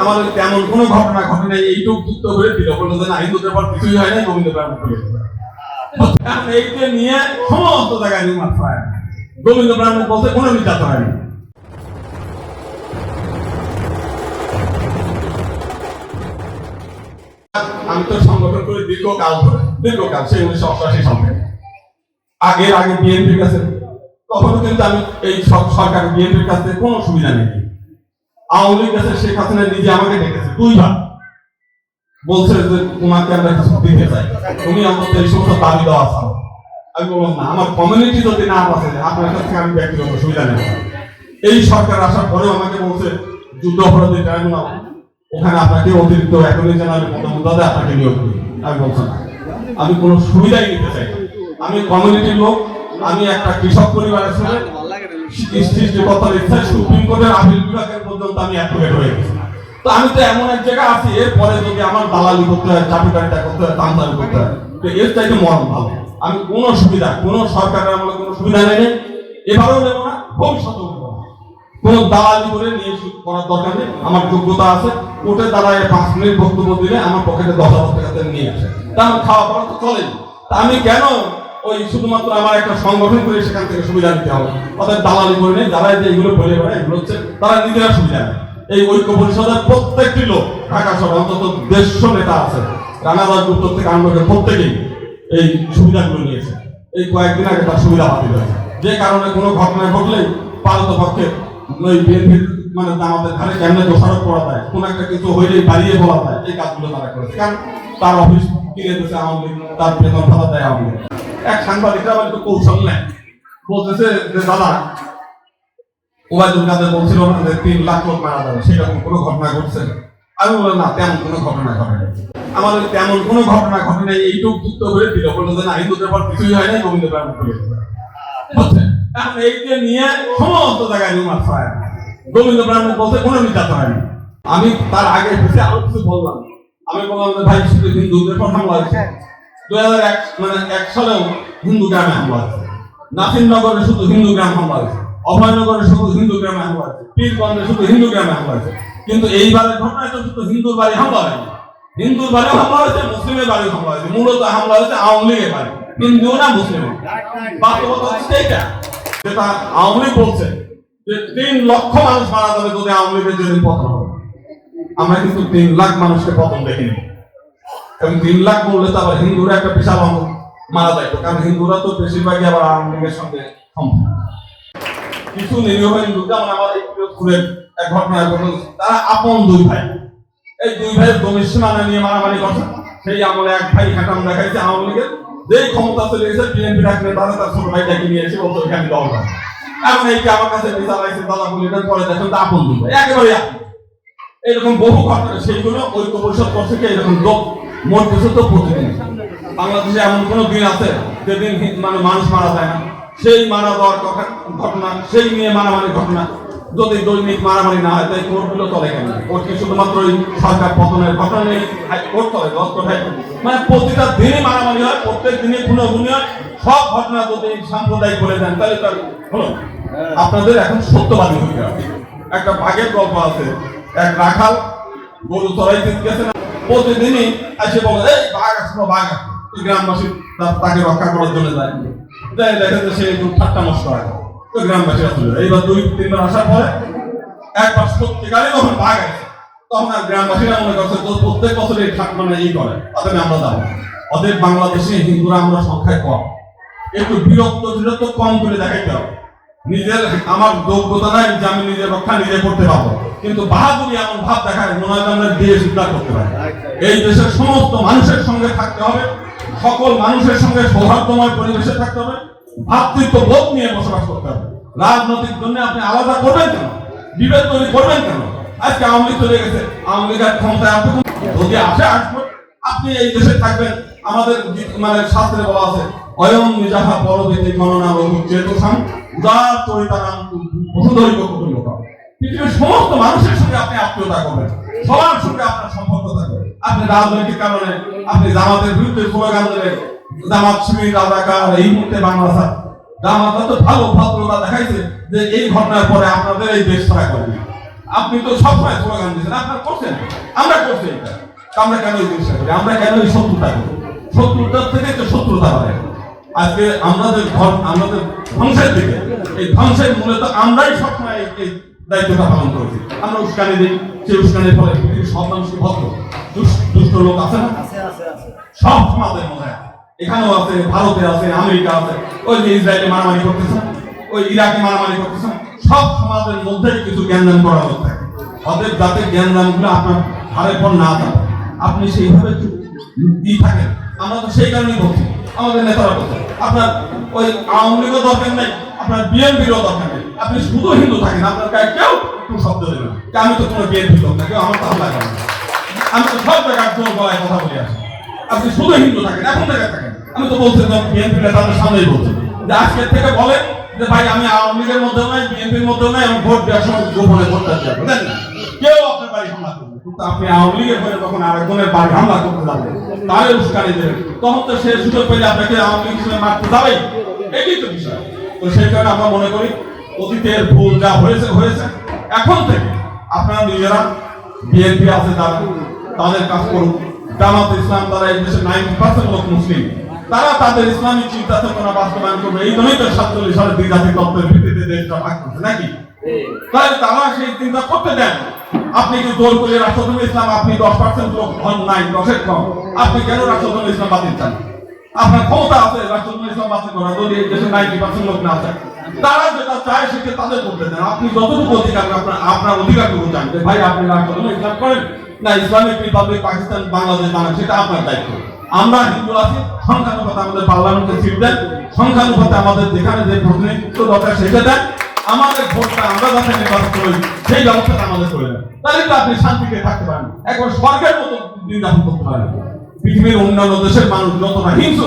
আমাদের তেমন কোনো ঘটনা ঘটে নাই, এইটুকু যুক্ত করে দিল বলল যে না হিন্দুদের পর কিছুই হয় নাই, গোবিন্দ এইকে নিয়ে সমস্ত জায়গায় হয়। গোবিন্দ প্রাণ বলতে কোনো আমি তো সংগঠন করে দীর্ঘকাল ধরে, দীর্ঘকাল, সেই উনিশশো অষ্টাশি আগের, আগে বিএনপির কাছে, তখনও কিন্তু আমি এই সরকার বিএনপির কাছে কোনো সুবিধা নেই। আওয়ামী লীগ শেখ হাসিনা নিজে আমাকে ডেকেছে, দুইবার। বলছে যে তোমাকে আমরা কিছু দিতে চাই। তুমি অন্তত এই সমস্ত দাবি দেওয়া আমি বললাম, না, আমার কমিউনিটি যদি না আপনার কাছ আমি ব্যক্তিগত সুবিধা নেব এই সরকার আসার পরেও আমাকে বলছে, যুদ্ধ অপরাধী ট্রাইব্যুনাল, ওখানে আপনাকে অতিরিক্ত অ্যাটর্নি জেনারেল পদমর্যাদা আপনাকে নিয়োগ করি আমি বলছি, না, আমি কোনো সুবিধাই নিতে চাই আমি কমিউনিটির লোক, আমি একটা কৃষক পরিবারের সুপ্রিম কোর্টের আমি অ্যাডভোকেট হয়ে গেছি। তো আমি তো এমন এক জায়গায় আছি, এরপরে যদি আমার দালালি করতে হয় চাটুকারিটা করতে হয় তান্তারি করতে হয় এর চাইতে মরণ ভালো। আমি কোনো সুবিধা, কোনো সরকারের আমলে কোনো সুবিধা নেই। এবারেও নেব না, ভবিষ্যতেও নেব কোনো দালালি করে নিয়ে করার দরকার নেই, আমার যোগ্যতা আছে। কোর্টে দাঁড়ায় পাঁচ মিনিট বক্তব্য দিলে আমার পকেটে দশ হাজার টাকা নিয়ে আসে। তা আমার খাওয়া পড়া তো চলেই। তা আমি কেন ওই শুধুমাত্র আমার একটা সংগঠন করে সেখান থেকে সুবিধা নিতে হবে। অর্থাৎ দালালি করে নেই এই যে এগুলো বলে বেড়ায়, এগুলো হচ্ছে তারা নিজেরা সুবিধা নেয়। এই ঐক্য পরিষদের প্রত্যেকটি লোক, ঢাকা শহরে অন্তত দেড়শো নেতা আছে। রানাদার গুপ্ত থেকে আরম্ভ করে প্রত্যেকেই এই সুবিধাগুলো নিয়েছে। এই কয়েকদিন আগে তার সুবিধা বাতিল হয়েছে। যে কারণে কোনো ঘটনা ঘটলেই পারত পক্ষে ওই বিএনপির মানে আমাদের ধারে কেমনে দোষারোপ করা যায়, কোন একটা কিছু হইলেই বাড়িয়ে বলা যায়, এই কাজগুলো তারা করেছে। কারণ তার অফিস না। আমি না আমাদের তেমন ঘটনা ঘটে যুক্ত দিল। যে, না হিন্দুদের পর কিছুই হয় নাই গোবিন্দ জায়গায় গোবিন্দ প্রাণ বলতে কোনো নির্যাতন হয়নি। আমি তার আগে আরও কিছু বললাম। আমি বললাম যে ভাই শুধু হিন্দুদের পর হামলা হয়েছে। দুই হাজার এক মানে এক সালেও হিন্দু গ্রামে হামলা হয়েছে। নাসিরনগরে শুধু হিন্দু গ্রাম হামলা হয়েছে। অভয়নগরে শুধু হিন্দু গ্রামে হামলা হয়েছে। পীরগঞ্জে শুধু হিন্দু গ্রামে হামলা হয়েছে। কিন্তু এইবারের ঘটনায় তো শুধু হিন্দুর বাড়ি হামলা হয়নি। হিন্দুর বাড়ি হামলা হয়েছে, মুসলিমের বাড়ি হামলা হয়েছে। মূলত হামলা হয়েছে আওয়ামী লীগের বাড়ি। হিন্দু না মুসলিম বাস্তবতা হচ্ছে এইটা যেটা আওয়ামী বলছে যে তিন লক্ষ মানুষ মারা যাবে যদি আওয়ামী লীগের যদি পতন হবে আমরা কিন্তু তিন লাখ মানুষকে পতন দেখিনি এবং তিন লাখ বললে তো আবার হিন্দুরা একটা বিশাল অঙ্ক মারা যাইতো কারণ হিন্দুরা তো বেশিরভাগই আবার আওয়ামী লীগের সঙ্গে কিছু নিরীহ হিন্দু, যেমন এই এক ঘটনা তারা আপন দুই ভাই। এই দুই ভাইয়ের জমির সীমানা নিয়ে মারামারি করছে। সেই আমলে এক ভাই খাটাম দেখাইছে আওয়ামী লীগের। যেই ক্ষমতা চলে গেছে, বিএনপি ডাকলে তারা তার ছোট ভাইটাকে নিয়ে এসে বলতো, এখানে দল এখন এইকে আমার কাছে বিচার দাদা বলি পরে দেখেন তা আপন দুই ভাই। একেবারে আপন। এরকম বহু ঘটনা সেইগুলো ঐক্য পরিষদ করছে কি এরকম লোক মোট কিছু তো প্রতিদিন। বাংলাদেশে এমন কোনো দিন আছে যেদিন মানে মানুষ মারা যায় না? সেই মারা যাওয়ার ঘটনা সেই নিয়ে মারামারি ঘটনা। যদি দৈনিক মারামারি না হয় তাই কোর্টগুলো চলে কেন? কোর্ট কি শুধুমাত্র ওই সরকার পতনের ঘটনা নেই কোর্ট চলে? দশ হাইকোর্ট মানে প্রতিটা দিনই মারামারি হয় প্রত্যেক দিনই খুনো খুনি হয়। সব ঘটনা যদি সাম্প্রদায়িক বলে দেন তাহলে তার হলো আপনাদের এখন সত্যবাদী হতে হবে। একটা ভাগের গল্প আছে। এক রাখাল, গরু চড়াইতে গেছে না। প্রতিদিনই এসে বলে, এই, বাঘ আসলো বাঘ আসলো গ্রামবাসী তাকে রক্ষা করার জন্য যায়। যাই দেখে যে সে একটু ঠাট্টা নষ্ট হয়। তো গ্রামবাসী আসলে এইবার দুই, তিনবার আসার পরে একবার সত্যিকারে যখন বাঘ আছে তখন আর গ্রামবাসীরা মনে করছে তো প্রত্যেক বছর এই ঠাট মানে ই করে তাদের আমরা যাব ওদের বাংলাদেশে হিন্দুরা আমরা সংখ্যায় কম। একটু বিরক্ত বিরক্ত কম করে দেখাইতে হবে। নিজের আমার যোগ্যতা নাই যে আমি নিজের রক্ষা নিজে করতে পারব। কিন্তু বাহাদুরি এমন ভাব দেখায় মনে হয় আমরা দেশ উদ্ধার করতে পারি। এই দেশের সমস্ত মানুষের সঙ্গে থাকতে হবে, সকল মানুষের সঙ্গে সৌহার্দ্যময় পরিবেশে থাকতে হবে ভাতৃত্ব বোধ নিয়ে বসবাস করতে হবে। রাজনৈতিক জন্য আপনি আলাদা করবেন কেন? বিভেদ তৈরি করবেন কেন? আজকে আওয়ামী লীগ চলে গেছে, আওয়ামী লীগের ক্ষমতায় আপনি যদি আসে, আসবে। আপনি এই দেশে থাকবেন, আমাদের মানে শাস্ত্রে বলা আছে, অয়ং নিজাহা পরবর্তী গণনা রঘু চেতসাম। মানুষের সঙ্গে আপনি সবার সঙ্গে রাজনৈতিক কারণে, আপনি ভালো ভদ্রতা দেখাইছে যে এই ঘটনার পরে আপনাদের এই দেশ ছাড়া করবে আপনি তো সবসময় স্লোগান দিচ্ছেন আপনার করছেন। আমরা করছি এটা। আমরা কেন এই জিনিসটা করি? আমরা কেন এই শত্রুতা করি? শত্রুতার থেকে তো শত্রুতা হয়। আজকে আমাদের আমাদের ধ্বংসের দিকে। এই ধ্বংসের মূলত আমরাই সবসময় এই- দায়িত্বটা পালন করেছি। আমরা উস্কানি দিই সেই উস্কানির ফলে পৃথিবীর সব ভদ্র দুষ্ট লোক আছে না? সব সমাজের মধ্যে এখানেও আছে ভারতে আছে আমেরিকা আছে। ওই যে ইসরায়েলে মারামারি করতেছে ওই ইরাকে মারামারি করতেছে সব সমাজের মধ্যে কিছু জ্ঞানদান করা হচ্ছে। অতএব যাতে জ্ঞানদানগুলো আপনার হারের পর না থাকে আপনি সেইভাবে ই থাকেন আমরা তো সেই কারণেই বলছি আমাদের নেতারা বলছে আপনার ওই আওয়ামী লীগও দরকার নেই, আপনার বিএনপিরও দরকার নেই। আপনি শুধু হিন্দু থাকেন, আপনার গায়ে কেউ একটু শব্দ দেবেন না। আমি তো কোনো বিএনপি লোক না, কেউ আমার তাহলে লাগে না। আমি তো সব জায়গায় জোর গলায় কথা বলে আসি আপনি শুধু হিন্দু থাকেন, এখন থেকে থাকেন। আমি তো বলছি বিএনপি নেতাদের সামনেই বলছি। যে আজকে থেকে বলেন যে, ভাই, আমি আওয়ামী লীগের মধ্যে নাই, বিএনপির মধ্যে নাই আমি ভোট দেওয়ার সময় গোপনে ভোট দিতে যাব বুঝলেন না? হামলা তাদের কাজ করুন। ইসলাম তারা লোক মুসলিম। তারা তাদের ইসলামী চিন্তা চেতনা বাস্তবায়ন করবে। এই জন্যই তো সাতচল্লিশ সালে দুই তত্ত্বের ভিত্তিতে দেশটা করছে, নাকি? তাহলে তারা সেই চিন্তা করতে দেন আপনি কি জোর করে ইসলাম, আপনি দশ পার্সেন্ট লোক নাই, দশের কম। আপনি কেন ইসলাম বাতিল চান? আপনার ক্ষমতা আছে ইসলাম বাতিল করা যদি দেশের নাইনটি পার্সেন্ট লোক না তারা যেটা চায় সেটা তাদের করতে দেন। আপনি যতটুকু অধিকার আপনার আপনার অধিকারটুকু যে, ভাই, আপনি ইসলাম করেন না, ইসলামিক রিপাবলিক, পাকিস্তান, বাংলাদেশ সেটা আপনার দায়িত্ব। আমরা হিন্দু আছি, সংখ্যানুপাতে আমাদের পার্লামেন্টে সিট দেন, সংখ্যানুপাতে আমাদের যেখানে যে প্রতিনিধিত্ব দরকার, সেটা দেন। আমাদের ভোটটা আমরা যাতে নির্বাচন করি সেই ব্যবস্থাটা আমাদের করে দেন তাহলে তো আপনি শান্তিতে থাকতে পারেন। একবার স্বর্গের মতো যাপন করতে পারেন। পৃথিবীর অন্যান্য দেশের মানুষ যতটা হিংস্র,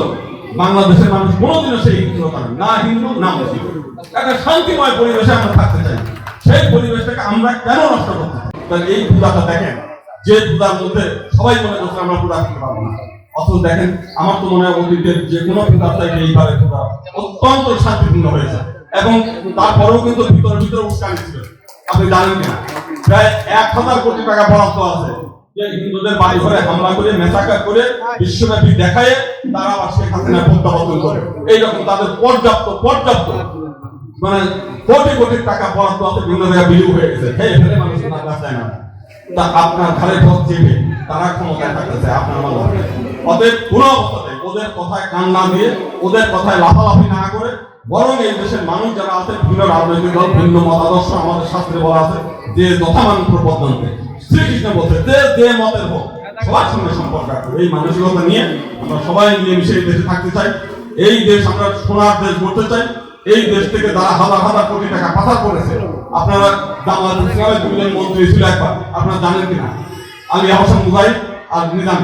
বাংলাদেশের মানুষ কোনোদিনও সেই হিংস্রতা না হিন্দু না মুসলিম একটা শান্তিময় পরিবেশে আমরা থাকতে চাই। সেই পরিবেশটাকে আমরা কেন নষ্ট করতে চাই এই পূজাটা দেখেন, যে পূজার মধ্যে সবাই মনে করছে আমরা পূজা করতে পারব না। অথচ দেখেন, আমার তো মনে হয় অতীতের যে কোনো পূজার চাইতে এইবারে পূজা অত্যন্ত শান্তিপূর্ণ হয়েছে। এবং তারপরেও কিন্তু ভিতরে ভিতরে উস্কানি ছিল। আপনি জানেন কিনা? প্রায় এক হাজার কোটি টাকা বরাদ্দ আছে। যে হিন্দুদের বাড়ি ঘরে হামলা করে করে বিশ্বব্যাপী দেখায় তারা আবার প্রত্যাবর্তন করে। এইরকম তাদের পর্যাপ্ত পর্যাপ্ত মানে কোটি কোটি টাকা বরাদ্দ আছে, বিভিন্ন জায়গায় হয়ে গেছে। খেয়ে ফেলে মানুষ না কাছে না। তা আপনার ঘরে পথ চেপে তারা ক্ষমতায় আপনার অতএব কোন অবস্থাতে ওদের কথায় কান না দিয়ে, ওদের কথায় লাফালাফি না করে বরং এই দেশের মানুষ যারা আছে, ভিন্ন রাজনৈতিক দল, ভিন্ন মতাদর্শ, আমাদের শাস্ত্রে বলা আছে, যে যথামান শ্রীকৃষ্ণ বলছে, যে যে মতের হোক, সবার সঙ্গে সম্পর্ক রাখবে এই মানসিকতা নিয়ে আমরা সবাই মিলে মিশে এই দেশে থাকতে চাই। এই দেশ আমরা সোনার দেশ গড়তে চাই। এই দেশ থেকে যারা হাজার হাজার কোটি টাকা পাচার করেছে, আপনারা জামাত ইসলামের দুজন মন্ত্রী ছিল একবার, আপনারা জানেন কিনা? আলী আহসান মুজাহিদ আর নিজাম।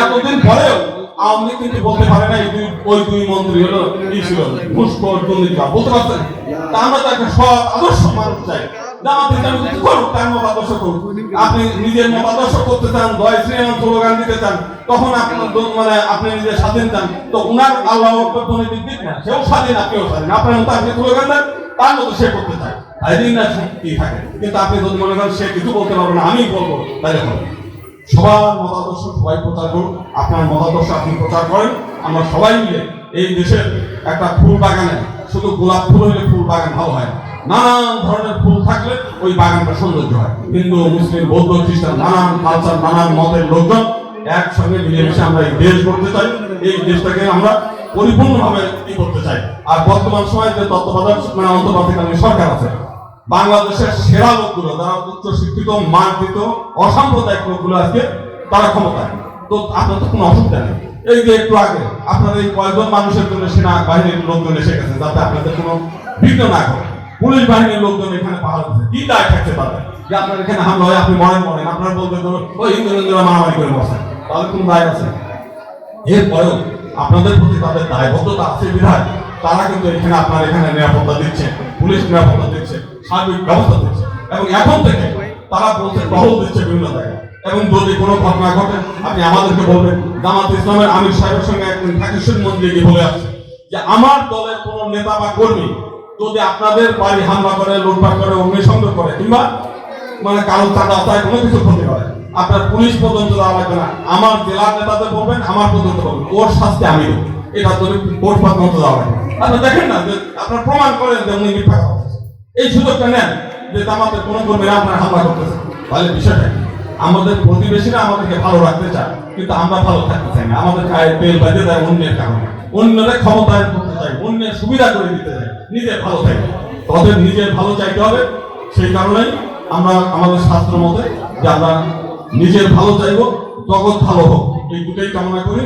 এতদিন পরেও আওয়ামী কিন্তু বলতে পারে না দুই ওই দুই মন্ত্রী হলো দুর্নীতিবাজ, বলতে পারছেন? তা আমরা তো একটা সৎ আদর্শ মানুষ চাই। আপনি নিজের মতাদর্শ করতে চান দিতে চান, তখন আপনার মানে আপনি নিজের স্বাধীন চান। তো উনার আল্লাহ দিক না, সেও স্বাধীন, আপনিও স্বাধীন। আপনার মতো আপনি স্লোগান দেন, তার মতো সে করতে চায়। না কি থাকে? কিন্তু আপনি যদি মনে করেন সে কিছু বলতে পারবে না আমি বলব হবে সবার মতাদর্শ সবাই প্রচার করুন। আপনার মতাদর্শ আপনি প্রচার করেন। আমরা সবাই মিলে এই দেশের একটা ফুল বাগানে, শুধু গোলাপ ফুল হলে ফুল বাগান ভালো হয় নানান ধরনের ফুল থাকলে ওই বাগানটা সৌন্দর্য হয়। হিন্দু, মুসলিম, বৌদ্ধ, খ্রিস্টান, নানান কালচার নানান মতের লোকজন একসঙ্গে মিলেমিশে আমরা এই দেশ করতে চাই। এই দেশটাকে আমরা পরিপূর্ণভাবে কি করতে চাই। আর বর্তমান সময়ে যে তত্ত্বাবধায়ক মানে অন্তর্বর্তীকালীন সরকার আছে বাংলাদেশের সেরা লোকগুলো, যারা উচ্চ শিক্ষিত, মার্জিত, অসাম্প্রদায়িক লোকগুলো আজকে, তারা ক্ষমতায়। তো আপনার তো কোনো অসুবিধা নেই। এই যে একটু আগে, আপনার এই কয়েকজন মানুষের জন্য সেনা বাহিনীর লোকজন এসে গেছে, যাতে আপনাদের কোনো বিঘ্ন না করে পুলিশ বাহিনীর লোকজন এখানে পাহাড় দিচ্ছে। কি দায় থাকছে তাদের? যে আপনার এখানে হামলা হয়, আপনি মরেন মরেন। আপনার বলবেন ওই হিন্দু মারামারি করে বসেন তাহলে কোনো দায় আছে? এরপরেও আপনাদের প্রতি তাদের দায়বদ্ধতা আছে বিধায়। তারা কিন্তু এখানে আপনার এখানে নিরাপত্তা দিচ্ছে। পুলিশ নিরাপত্তা সার্বিক ব্যবস্থা দিচ্ছে এবং এখন থেকে তারা বলছে, টহল দিচ্ছে বিভিন্ন জায়গায়। এবং যদি কোনো ঘটনা ঘটে, আপনি আমাদেরকে বলবেন, জামাত ইসলামের আমির সাহেবের সঙ্গে একদিন ঠাকুর মন্দিরে গিয়ে বলে আসছে যে, আমার দলের কোনো নেতা বা কর্মী যদি আপনাদের বাড়ি হামলা করে, লুটপাট করে, অগ্নিসংযোগ করে, কিংবা মানে কারও চাঁদা চায় কোনো কিছু ক্ষতি হয়, আপনার পুলিশ পর্যন্ত লাগবে না। আমার জেলার নেতাদের বলবেন, আমার পর্যন্ত বলবেন। ওর শাস্তি আমি এটা তোর কোর্ট পর্যন্ত যাওয়া লাগবে আপনি দেখেন না যে, আপনার প্রমাণ করেন যে উনি মিথ্যা। এই সুযোগটা নেন যে আমাদের কোনো কর্মীরা আপনার হামলা করতেছে তাহলে বিষয়টা আমাদের প্রতিবেশীরা আমাদেরকে ভালো রাখতে চায়, কিন্তু আমরা ভালো থাকতে চাই না। আমাদের গায়ে তেল বাজে দেয় অন্যের কারণে। অন্যদের ক্ষমতায়ন করতে চাই, অন্যের সুবিধা করে দিতে চাই, নিজে ভালো থাকবে তবে নিজের ভালো চাইতে হবে, সেই কারণেই আমরা আমাদের শাস্ত্র মতে যে আমরা নিজের ভালো চাইব, জগৎ ভালো হোক। এই দুটোই কামনা করি।